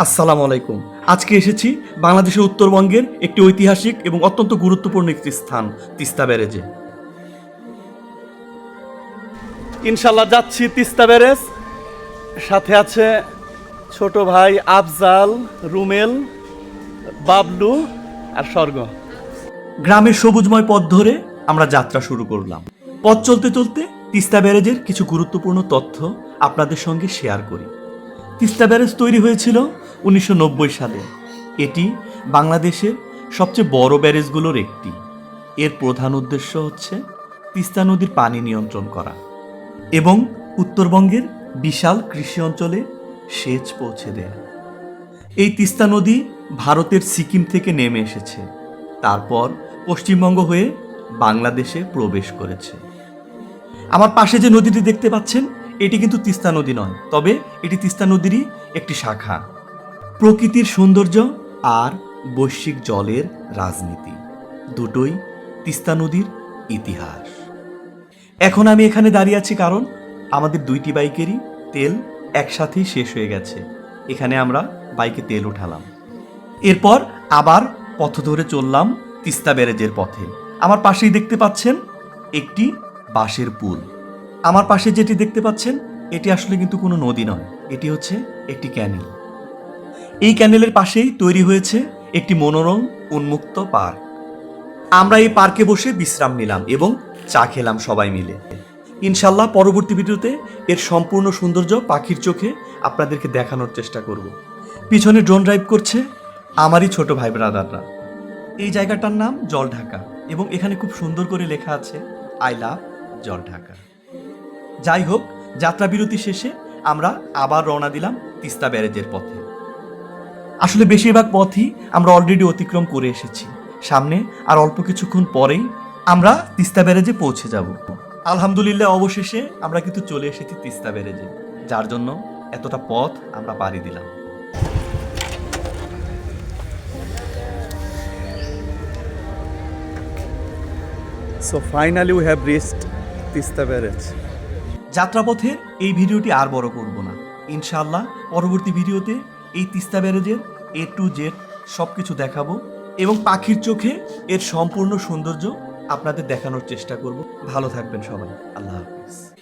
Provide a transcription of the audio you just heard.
আসসালামু আলাইকুম। আজকে এসেছি বাংলাদেশের উত্তরবঙ্গের একটি ঐতিহাসিক এবং অত্যন্ত গুরুত্বপূর্ণ একটি স্থান, তিস্তা ব্যারেজে। ইনশাল্লাহ যাচ্ছি তিস্তা ব্যারেজ। সাথে আছে ছোট ভাই আফজাল, রুমেল, বাবলু আর স্বর্গ। গ্রামের সবুজময় পথ ধরে আমরা যাত্রা শুরু করলাম। পথ চলতে চলতে তিস্তা ব্যারেজের কিছু গুরুত্বপূর্ণ তথ্য আপনাদের সঙ্গে শেয়ার করি। তিস্তা ব্যারেজ তৈরি হয়েছিল উনিশশো নব্বই সালে। এটি বাংলাদেশের সবচেয়ে বড় ব্যারেজগুলোর একটি। এর প্রধান উদ্দেশ্য হচ্ছে তিস্তা নদীর পানি নিয়ন্ত্রণ করা এবং উত্তরবঙ্গের বিশাল কৃষি অঞ্চলে সেচ পৌঁছে দেয়া। এই তিস্তা নদী ভারতের সিকিম থেকে নেমে এসেছে। তারপর পশ্চিমবঙ্গ হয়ে বাংলাদেশে প্রবেশ করেছে। আমার পাশে যে নদীটি দেখতে পাচ্ছেন, এটি কিন্তু তিস্তা নদী নয়, তবে এটি তিস্তা নদীরই একটি শাখা। প্রকৃতির সৌন্দর্য আর বৈশ্বিক জলের রাজনীতি। দুটোই তিস্তা নদীর ইতিহাস। এখন আমি এখানে দাঁড়িয়ে আছি কারণ আমাদের দুইটি বাইকেরই তেল একসাথেই শেষ হয়ে গেছে। এখানে আমরা বাইকে তেল উঠালাম। এরপর আবার পথ ধরে চললাম তিস্তা ব্যারেজের পথে। আমার পাশেই দেখতে পাচ্ছেন একটি বাঁশের পুল। আমার পাশে যেটি দেখতে পাচ্ছেন, এটি আসলে কিন্তু কোনো নদী নয়। এটি হচ্ছে একটি ক্যানেল। এই ক্যানেলের পাশেই তৈরি হয়েছে একটি মনোরম, উন্মুক্ত পার্ক। আমরা এই পার্কে বসে বিশ্রাম নিলাম এবং চা খেলাম সবাই মিলে। ইনশাল্লাহ পরবর্তী ভিডিওতে এর সম্পূর্ণ সৌন্দর্য পাখির চোখে আপনাদেরকে দেখানোর চেষ্টা করব। পিছনে ড্রোন ড্রাইভ করছে আমারই ছোট ভাই ব্রাদাররা। এই জায়গাটার নাম জল ঢাকা এবং এখানে খুব সুন্দর করে লেখা আছে, আই লাভ জল ঢাকা। যাই হোক যাত্রা বিরতি শেষে আমরা আবার রওনা দিলাম তিস্তা ব্যারেজের পথে। আসলে বেশিরভাগ পথই আমরা অলরেডি অতিক্রম করে এসেছি। সামনে আর অল্প কিছুক্ষণ পরেই আমরা তিস্তা ব্যারেজে পৌঁছে যাব। আলহামদুলিল্লাহ অবশেষে আমরা কিন্তু চলে এসেছি তিস্তা ব্যারেজে যার জন্য এতটা পথ আমরা পাড়ি দিলাম। So finally we have reached Tista Barrage. যাত্রাপথের এই ভিডিওটি আর বড় করব না। ইনশাআল্লাহ পরবর্তী ভিডিওতে এই তিস্তা ব্যারেজের এ টু জেড সব কিছু দেখাবো এবং পাখির চোখে এর সম্পূর্ণ সৌন্দর্য আপনাদের দেখানোর চেষ্টা করব। ভালো থাকবেন সবাই। আল্লাহ হাফিজ।